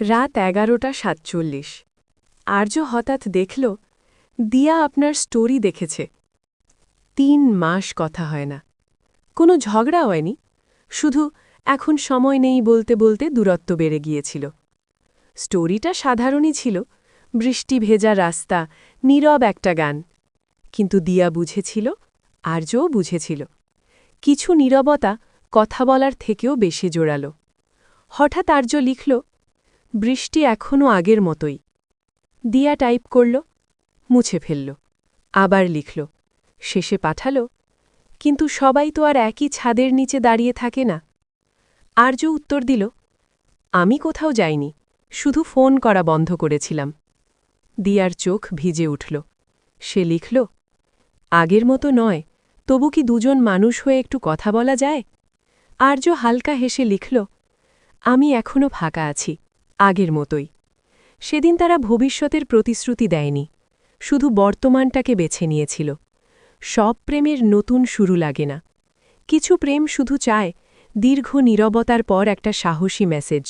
রাত এগারোটা সাতচল্লিশ। আর্য হঠাৎ দেখল, দিয়া আপনার স্টোরি দেখেছে। তিন মাস কথা হয় না। কোনো ঝগড়া হয়নি। শুধু এখন সময় নেই বলতে বলতে দূরত্ব বেড়ে গিয়েছিল। স্টোরিটা সাধারণই ছিল, বৃষ্টি ভেজা রাস্তা, নীরব একটা গান। কিন্তু দিয়া বুঝেছিল, আর্যও বুঝেছিল। কিছু নীরবতা কথা বলার থেকেও বেশি জোরালো। হঠাৎ আর্য লিখল বৃষ্টি এখনও আগের মতোই। দিয়া টাইপ করল, মুছে ফেলল, আবার লিখল, শেষে পাঠাল, কিন্তু সবাই তো আর একই ছাদের নিচে দাঁড়িয়ে থাকে না। আর্য উত্তর দিল, আমি কোথাও যাইনি, শুধু ফোন করা বন্ধ করেছিলাম। দিয়ার চোখ ভিজে উঠল, সে লিখল, আগের মতো নয়, তবু কি দুজন মানুষ হয়ে একটু কথা বলা যায়? আর্য হালকা হেসে লিখল, আমি এখনও ফাঁকা আছি। আগের মতোই। সেদিন তারা ভবিষ্যতের প্রতিশ্রুতি দেয়নি, শুধু বর্তমানটাকে বেছে নিয়েছিল। সব প্রেমের নতুন শুরু লাগে না। কিছু প্রেম শুধু চায় দীর্ঘ নীরবতার পর একটা সাহসী মেসেজ।